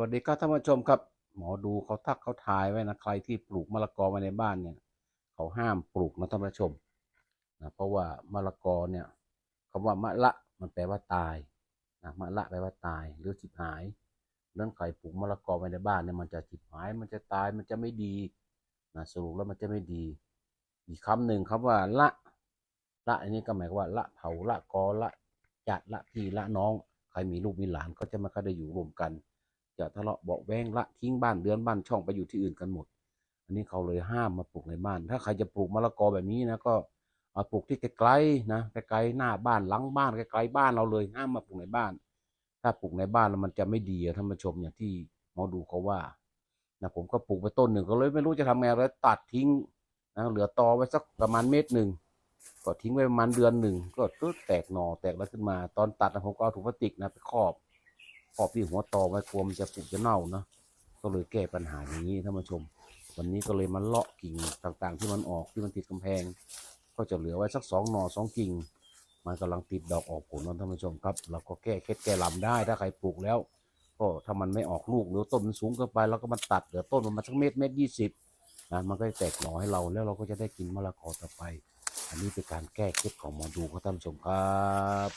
วัสดีครับท่านผู้ชมครับ หมอดูเขาทักเขาทายไว้นะใครที่ปลูกมะละกอไว้ในบ้านเนี่ย เขาห้ามปลูกนะท่านผู้ชมนะเพราะว่ามะละกอเนี่ยคำว่ามะละมันแปลว่าตายนะมะละแปลว่าตายหรือสิบหายเรื่องใครปลูกมะละกอไว้ในบ้านเนี่ยมันจะสิบหายมันจะตายมันจะไม่ดีนะสรุปแล้วมันจะไม่ดี อีกคำหนึ่งคำว่าละละอันนี้ก็หมายว่าละเผาละกอละจัดละพี่ละน้อง ใครมีลูกมีหลานก็จะม่ค่อยได้อยู่รวมกัน จะทะเลาะเบาแวงละทิ้งบ้านเดือนบ้านช่องไปอยู่ที่อื่นกันหมด อันนี้เขาเลยห้ามมาปลูกในบ้าน ถ้าใครจะปลูกมะละกอแบบนี้นะก็เอาปลูกที่ไกลๆนะไกลๆหน้าบ้านหลังบ้านไกลๆบ้านเราเลยห้ามมาปลูกในบ้าน ถ้าปลูกในบ้านแล้วมันจะไม่ดีอะท่านผู้ชมอย่างที่หมอดูเขาว่านะผมก็ปลูกไปต้นหนึ่งก็เลยไม่รู้จะทำไงเลยตัดทิ้งนะเหลือตอไว้สักประมาณเมตรหนึ่งก็ทิ้งไว้ประมาณเดือนหนึ่งก็แตกหน่อแตกแล้วขึ้นมา ตอนตัดนะผมก็เอาถุงพลาสติกนะไปครอบ ขอบที่หัวตอไว้กลัวมันจะปุจะเน่านะก็เลยแก้ปัญหาอย่างนี้ท่านผู้ชม วันนี้ก็เลยมาเลาะกิ่งต่างๆ ที่มันออกที่มันติดกำแพง ก็จะเหลือไว้สักสองหน่อสองกิ่งมันกำลังติดดอกออกผลนะท่านผู้ชมครับ เราก็แก้เคล็ดแก้ลำได้ถ้าใครปลูกแล้ว ก็ถ้ามันไม่ออกลูกหรือต้นมันสูงเกินไปเราก็มาตัดเหลือต้นมันมาสักเม็ดเม็ดยี่สิบนะมันก็จะแตกหน่อให้เราแล้วเราก็จะได้กินมะละกอต่อไป อันนี้เป็นการแก้เคล็ดของหมอดูครับท่านผู้ชมครับ